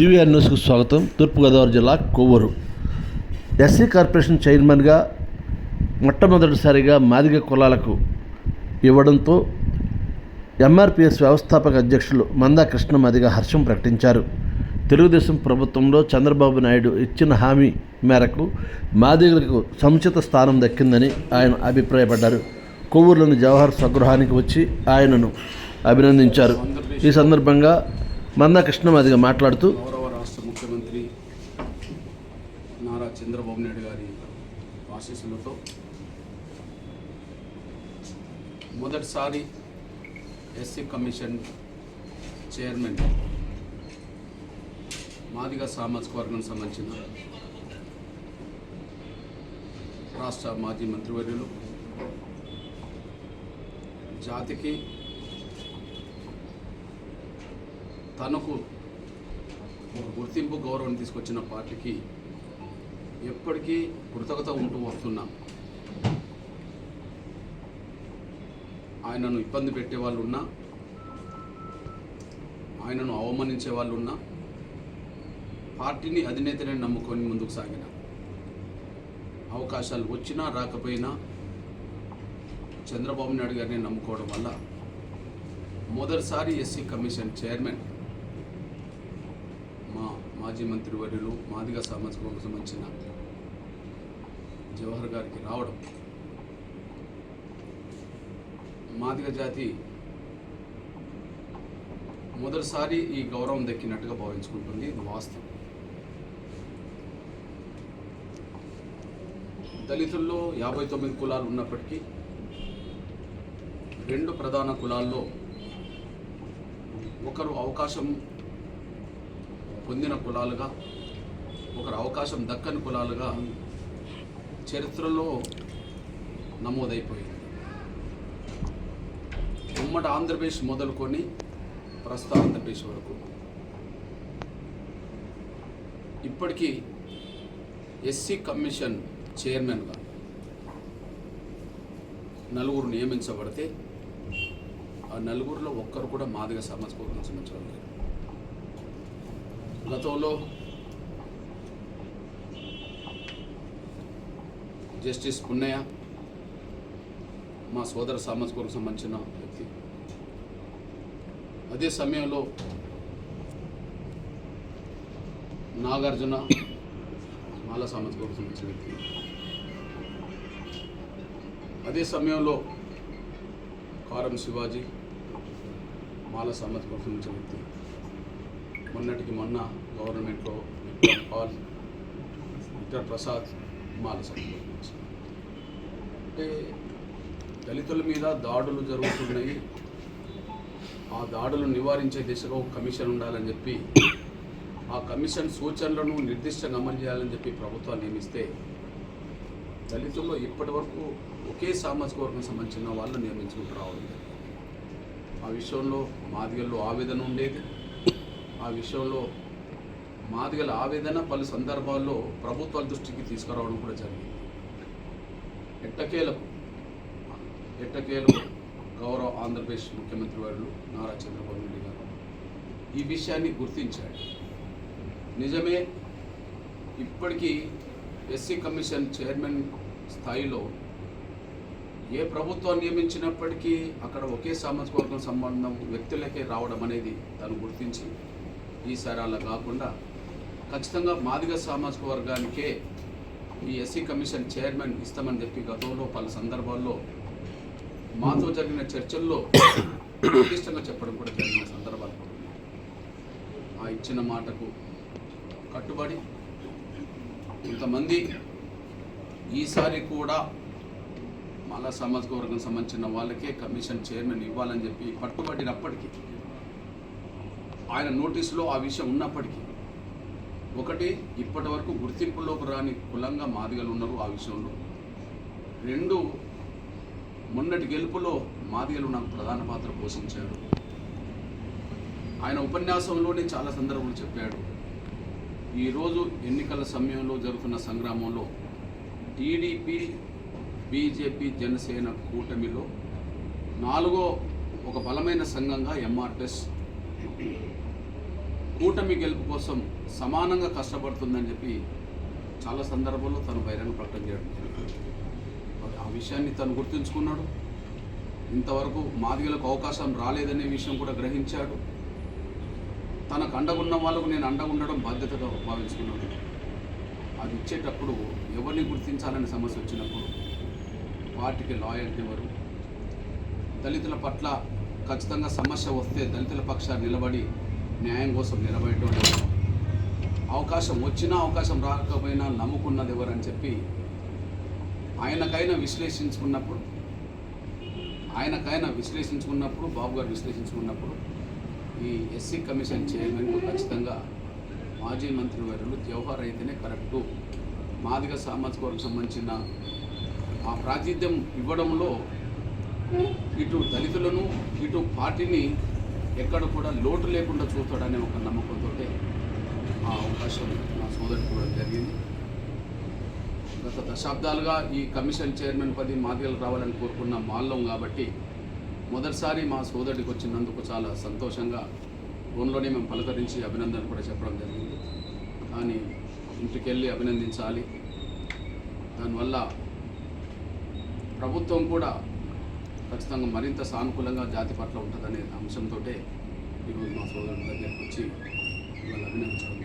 GVR న్యూస్కు స్వాగతం. తూర్పుగోదావరి జిల్లా కొవ్వూరు. ఎస్సీ కార్పొరేషన్ చైర్మన్గా మొట్టమొదటిసారిగా మాదిగ కులాలకు ఇవ్వడంతో ఎంఆర్పిఎస్ వ్యవస్థాపక అధ్యక్షులు మందా కృష్ణ మాదిగ హర్షం ప్రకటించారు. తెలుగుదేశం ప్రభుత్వంలో చంద్రబాబు నాయుడు ఇచ్చిన హామీ మేరకు మాదిగలకు సముచిత స్థానం దక్కిందని ఆయన అభిప్రాయపడ్డారు. కొవ్వూరులోని జవహర్ స్వగృహానికి వచ్చి ఆయనను అభినందించారు. ఈ సందర్భంగా మందా కృష్ణమాదిగా మాట్లాడుతూ గౌరవ రాష్ట్ర ముఖ్యమంత్రి నారా చంద్రబాబు నాయుడు గారి ఆశీస్సులతో మొదటిసారి ఎస్సీ కమిషన్ చైర్మన్ మాదిగ సామాజిక వర్గం సంబంధించిన రాష్ట్ర మాజీ మంత్రివర్యులు జాతికి తనకు ఒక గుర్తింపు గౌరవం తీసుకొచ్చిన పార్టీకి ఎప్పటికీ కృతజ్ఞత ఉంటూ వస్తున్నా. ఆయనను ఇబ్బంది పెట్టే వాళ్ళు ఉన్నా ఆయనను అవమానించే వాళ్ళు ఉన్నా పార్టీని అధినేతనే నమ్ముకొని ముందుకు సాగిన అవకాశాలు వచ్చినా రాకపోయినా చంద్రబాబు నాయుడు గారిని నమ్ముకోవడం వల్ల మొదటిసారి ఎస్సీ కమిషన్ చైర్మన్ మాజీ మంత్రి వర్యులు మాదిగ సామాజిక వర్గం సంబంధించిన జవహర్ గారికి రావడం మాదిగ జాతి మొదటిసారి ఈ గౌరవం దక్కినట్టుగా భావించుకుంటుంది. ఇది వాస్తవం. దళితుల్లో యాభై తొమ్మిది కులాలు ఉన్నప్పటికీ రెండు ప్రధాన కులాల్లో ఒకరు అవకాశం పొందిన కులాలుగా ఒకరు అవకాశం దక్కని కులాలుగా చరిత్రలో నమోదైపోయింది. ఉమ్మడి ఆంధ్రప్రదేశ్ మొదలుకొని ప్రస్తుత ఆంధ్రప్రదేశ్ వరకు. ఇప్పటికీ ఎస్సీ కమిషన్ చైర్మన్గా నలుగురు నియమించబడితే ఆ నలుగురిలో ఒక్కరు కూడా మాదిగ సామాజిక వర్గం సంబంధించడం లేదు గతంలో జస్టిస్ పున్నయ్య మా సోదర సామాజిక వర్గం సంబంధించిన వ్యక్తి అదే సమయంలో నాగార్జున మాల సామాజిక వర్గం సంబంధించిన వ్యక్తి అదే సమయంలో కారం శివాజీ మాల సామాజిక వర్గం సంబంధించిన వ్యక్తి మొన్నటికి మొన్న గవర్నమెంట్లో పాల్ విక్టర్ ప్రసాద్ మాల అంటే దళితుల మీద దాడులు జరుగుతున్నాయి. ఆ దాడులు నివారించే దిశగా ఒక కమిషన్ ఉండాలని చెప్పి ఆ కమిషన్ సూచనలను నిర్దిష్టంగా అమలు చేయాలని చెప్పి ప్రభుత్వాన్ని నియమిస్తే దళితుల్లో ఇప్పటి వరకు ఒకే సామాజిక వర్గం సంబంధించిన వాళ్ళు నియమించుకుంటూ రావడం ఆ విషయంలో మాదిగల్లో ఆవేదన ఉండేది. ఆ విషయంలో మాదిగల ఆవేదన పలు సందర్భాల్లో ప్రభుత్వాల దృష్టికి తీసుకురావడం కూడా జరిగింది. ఎట్టకేలకు ఎట్టకేలకు గౌరవ ఆంధ్రప్రదేశ్ ముఖ్యమంత్రి వారు నారా చంద్రబాబు నాయుడు గారు ఈ విషయాన్ని గుర్తించాడు నిజమే ఇప్పటికీ ఎస్సీ కమిషన్ చైర్మన్ స్థాయిలో ఏ ప్రభుత్వం నియమించినప్పటికీ అక్కడ ఒకే సామాజిక వర్గం సంబంధం వ్యక్తులకే రావడం అనేది తను గుర్తించి ఈసారి అలా కాకుండా ఖచ్చితంగా మాదిగ సామాజిక వర్గానికే ఈ ఎస్సీ కమిషన్ చైర్మన్ ఇస్తామని చెప్పి గతంలో పలు సందర్భాల్లో మాతో జరిగిన చర్చల్లో నిర్దిష్టంగా చెప్పడం కూడా జరిగిన సందర్భాలు. ఆ ఇచ్చిన మాటకు కట్టుబడి కొంతమంది ఈసారి కూడా మాలా సామాజిక వర్గం సంబంధించిన వాళ్ళకే కమిషన్ చైర్మన్ ఇవ్వాలని చెప్పి పట్టుబడినప్పటికీ ఆయన నోటీసులో ఆ విషయం ఉన్నప్పటికీ ఒకటి ఇప్పటి వరకు గుర్తింపులోకి రాని కులంగా మాదిగలు ఉన్నారు ఆ విషయంలో. రెండు మొన్నటి గెలుపులో మాదిగలు నాకు ప్రధాన పాత్ర పోషించారు. ఆయన ఉపన్యాసంలోనే చాలా సందర్భాలు చెప్పాడు. ఈరోజు ఎన్నికల సమయంలో జరుగుతున్న సంగ్రామంలో టీడీపీ బీజేపీ జనసేన కూటమిలో నాలుగో ఒక బలమైన సంఘంగా ఎంఆర్ఎస్ కూటమి గెలుపు కోసం సమానంగా కష్టపడుతుందని చెప్పి చాలా సందర్భాల్లో తను బహిరంగ ప్రకటన చేయడం జరిగింది. ఆ విషయాన్ని తను గుర్తుంచుకున్నాడు. ఇంతవరకు మాదిగలకు అవకాశం రాలేదనే విషయం కూడా గ్రహించాడు. తనకు అండగున్న వాళ్ళకు నేను అండగా ఉండడం బాధ్యతగా భావించుకున్నాడు అది ఇచ్చేటప్పుడు ఎవరిని గుర్తించాలనే సమస్య వచ్చినప్పుడు పార్టీకి లాయల్టీ ఎవరు? దళితుల పట్ల ఖచ్చితంగా సమస్య వస్తే దళితుల పక్షాన్ని నిలబడి న్యాయం కోసం నిలబడేటువంటి అవకాశం వచ్చినా అవకాశం రాకపోయినా నమ్ముకున్నది ఎవరని చెప్పి ఆయనకైనా విశ్లేషించుకున్నప్పుడు ఆయనకైనా విశ్లేషించుకున్నప్పుడు బాబు గారు విశ్లేషించుకున్నప్పుడు ఈ ఎస్సీ కమిషన్ చైర్మన్కు ఖచ్చితంగా మాజీ మంత్రి వర్యులు జవహర్ అయితేనే కరెక్టు. మాదిగ సామాజిక వర్గం సంబంధించిన ఆ ప్రాతినిధ్యం ఇవ్వడంలో ఇటు దళితులను ఇటు పార్టీని ఎక్కడ కూడా లోటు లేకుండా చూస్తాడనే ఒక నమ్మకంతో ఆ అవకాశం నా సోదరికి కూడా జరిగింది. గత దశాబ్దాలుగా ఈ కమిషన్ చైర్మన్ పది మాదిగలు రావాలని కోరుకున్న మాల్లం కాబట్టి మొదటిసారి మా సోదరుడికి వచ్చినందుకు చాలా సంతోషంగా ఫోన్లోనే మేము పలకరించి అభినందన కూడా చెప్పడం జరిగింది. కానీ ఇంటికి వెళ్ళి అభినందించాలి. దానివల్ల ప్రభుత్వం కూడా ఖచ్చితంగా మరింత సానుకూలంగా జాతి పట్ల ఉంటుందనే అంశంతో ఈరోజు మా సోదరుల దగ్గరికి వచ్చి ఇవాళ అభినందించడం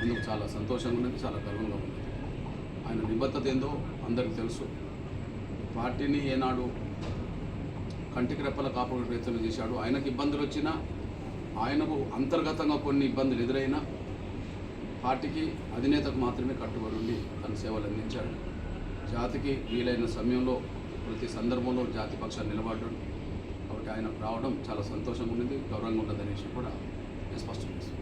అందుకు చాలా సంతోషంగా ఉన్నది చాలా గర్వంగా ఉన్నది. ఆయన నిబద్ధత ఏందో అందరికీ తెలుసు. పార్టీని ఏనాడు కంటికి రెప్పల కాపాడు ప్రయత్నం చేశాడు. ఆయనకు ఇబ్బందులు వచ్చినా ఆయనకు అంతర్గతంగా కొన్ని ఇబ్బందులు ఎదురైనా పార్టీకి అధినేతకు మాత్రమే కట్టుబడి ఉండి తన సేవలు అందించాడు. జాతికి వీలైన సమయంలో ప్రతి సందర్భంలో జాతి పక్షాలు నిలబడ్డాడు. కాబట్టి ఆయన రావడం చాలా సంతోషంగా ఉన్నది గౌరవంగా ఉన్నది అనేసి కూడా స్పష్టం చేస్తుంది